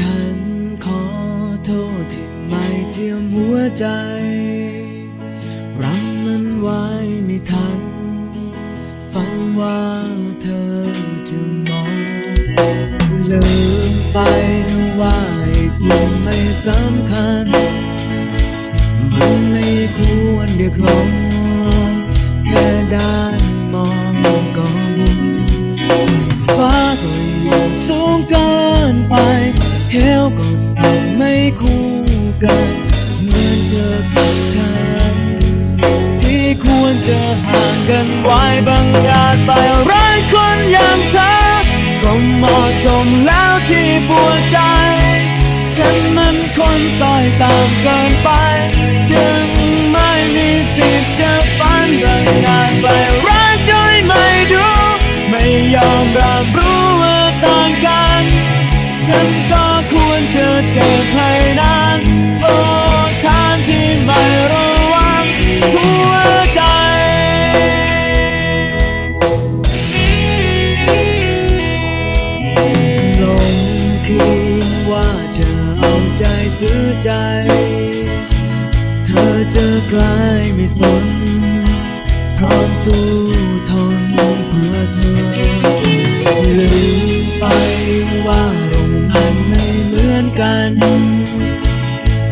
ฉันขอโทษที่ไม่เจียมหัวใจ รั้งมันไว้ไม่ทันฝันว่าเธอจะมองลืมไปว่าให้คุณไม่สำคัญมันไม่ควรเรียกร้องแค่ได้ ก็ต่ำไม่คู่กันเหมือนเธอกับฉันที่ควรจะห่างกันไว้บางอาจไปรักคนอย่างเธอก็เหมาะสมแล้วที่ปวดใจ ฉันมันคนต่อยตามเกินไป เจ็บให้นานโทษทานที่ไม่ระวังหัวใจ ลงคิดว่าจะเอาใจซื้อใจ เธอจะกลายไม่สน พร้อมสู้ทนเพื่อเธอ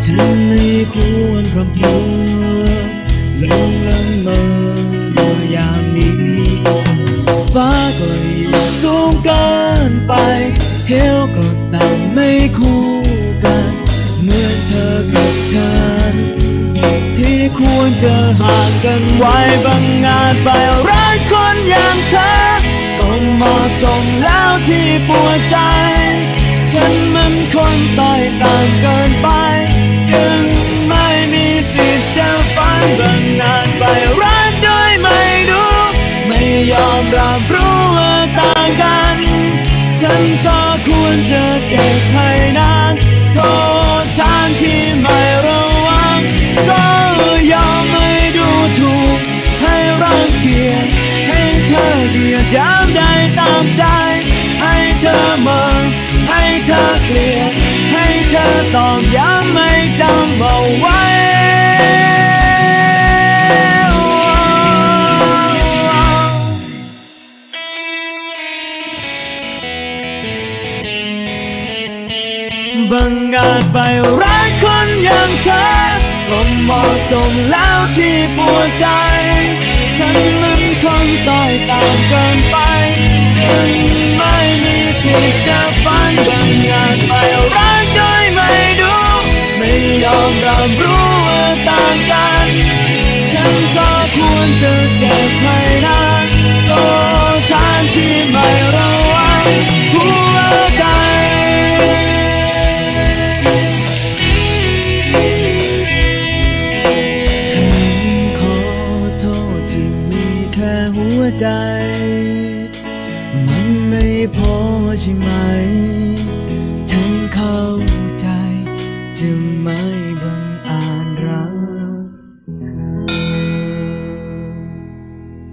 ฉันไม่ควรพรำเพอลงละเมออย่างนี้ฟ้าก็ยิ่งสูงเกินไปเหวก็ต่ำไม่คู่กันเหมือนเธอกับฉัน ที่ควรจะห่างกันไว้บางงานไปรักคนอย่างเธอก็เหมาะสมแล้วที่ปวดใจ ฉันมันคนต้อยต่างกิน อมรับรู้ว่าต่างกัน ฉันก็ควรจะเก็บให้นานโทษทานที่ไม่ระวัง ก็ยอมไม่ดูถูก ให้รังเกียจให้เธอเดียดยามได้ตามใจ ให้เธอเมินให้เธอเกลียดให้เธอตอบย้ำไม่จำเอาไว้ บางอาจไปรักคนอย่างเธอก็เหมาะสมแล้วที่ปวดใจ ฉันนั้นคนต้อยตางเกินไป จึงไม่มีสิทธิ์จะฝันบางอาจไปรักโดยไม่ดูไม่ยอมรับรู้ว่าต่างกัน ฉันก็ควรจะเก็บให้นานโทษทานที่ไม่ระวัง ใจ มันไม่พอใช่ไหม ฉันเข้าใจจะ